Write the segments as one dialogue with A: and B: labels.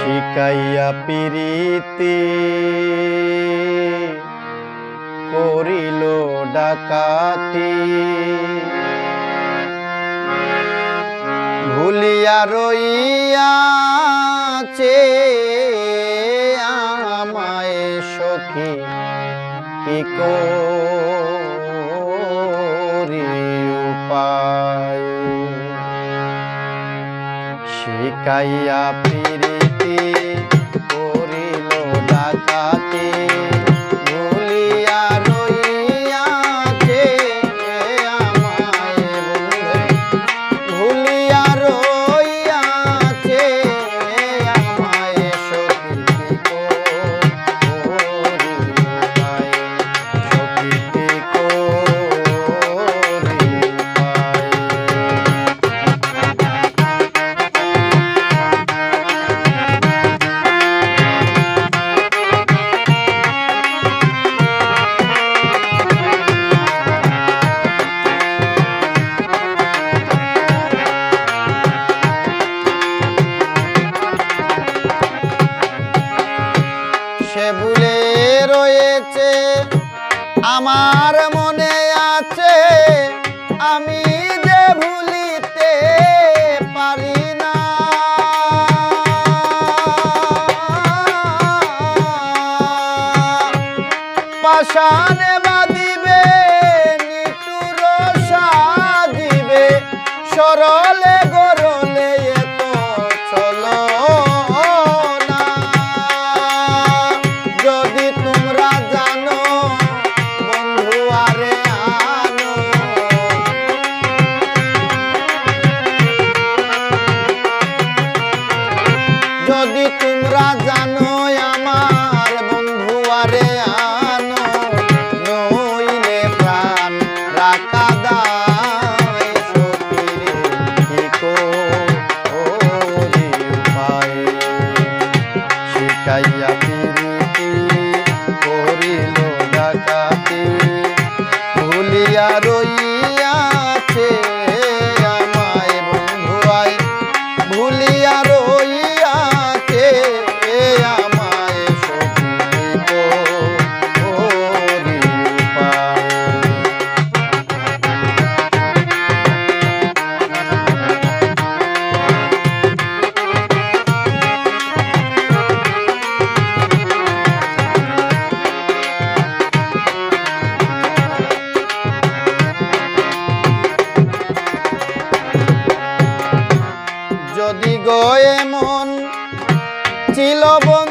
A: শিকাইয়া পিরিতে করিল ডাকাতি। ভুলিয়া রইয়াছে আমায় সখী কি করি উপায় শিকাইয়া সে ভুলে রয়েছে, আমার মনে আছে, আমি যে ভুলিতে পারি না। পাশানে বাঁধিবে, নিচুর সাজিবে, সরলে গো ছিল বন্ধু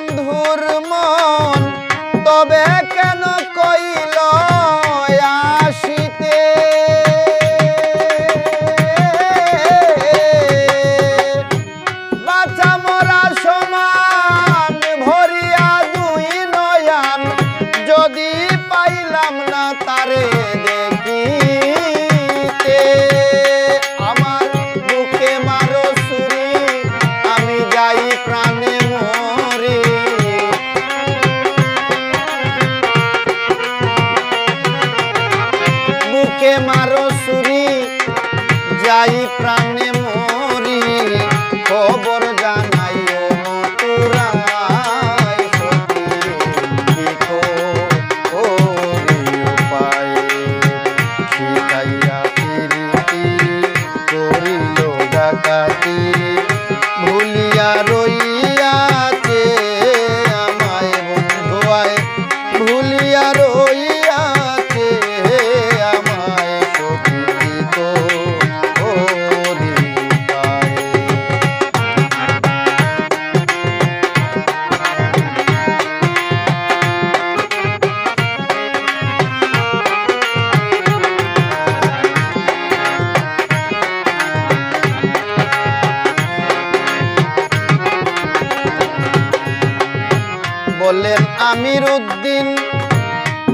A: বলেন আমির উদ্দিন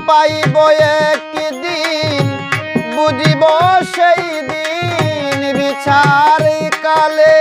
A: পাইব একদিন বুঝিব সেই দিন বিচার কালে।